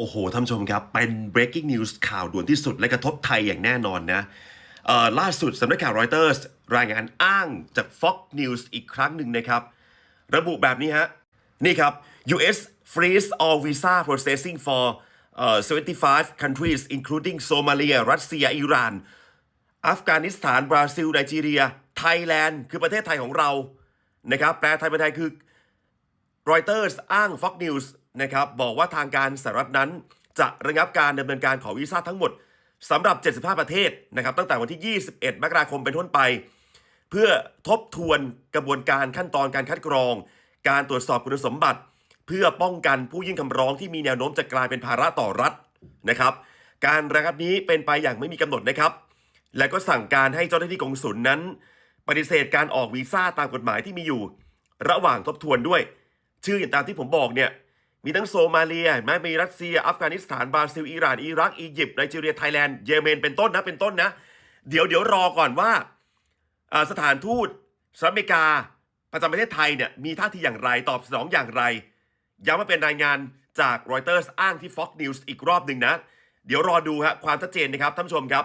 โอ้โหท่านชมครับ เป็น breaking news ข่าวด่วนที่สุดและกระทบไทยอย่างแน่นอนนะล่าสุดสำนักข่าวรอยเตอร์สรายงานอ้างจาก Fox News อีกครั้งหนึ่งนะครับ ระบุแบบนี้ฮะ นี่ครับ US freeze all visa processing for 75 countries including Somalia Russia Iran อัฟกานิสถาน บราซิลไนจีเรีย ไทยแลนด์ คือประเทศไทยของเรานะครับแปลไทยเป็นไทยคือ รอยเตอร์สอ้าง Fox News นะครับบอกว่าทางการสหรัฐนั้น จะระงับการดำเนินการขอวีซ่าทั้งหมดสำหรับ 75 ประเทศนะครับตั้งแต่วันที่ 21 มกราคมเป็นต้นไป เพื่อทบทวนกระบวนการขั้นตอนการคัดกรอง การตรวจสอบคุณสมบัติ เพื่อป้องกันผู้ยื่นคำร้องที่มีแนวโน้มจะกลายเป็นภาระต่อรัฐนะครับ การระงับนี้เป็นไปอย่างไม่มีกำหนดนะครับ และก็สั่งการให้เจ้าหน้าที่กองสุลนั้น ปฏิเสธการออกวีซ่าตามกฎหมายที่มีอยู่ ระหว่างทบทวนด้วย ชื่ออย่างตามที่ผมบอกเนี่ย มีทั้งโซมาเลียเห็นไหมมีรัสเซีย อัฟกานิสถาน บราซิล อิหร่าน อิรัก อียิปต์ ไนจีเรีย ไทยแลนด์ เยเมน เป็นต้นนะ เป็นต้นนะ เดี๋ยวเดี๋ยวรอก่อนว่าอ่า สถานทูตสหรัฐอเมริกา ประจำประเทศไทยเนี่ย มีท่าทีอย่างไร ตอบสนองอย่างไร ย้ำว่าเป็นรายงานจากรอยเตอร์สอ้างที่ Fox News อีกรอบหนึ่งนะ เดี๋ยวรอดูฮะความชัดเจนนะครับท่านผู้ชมครับ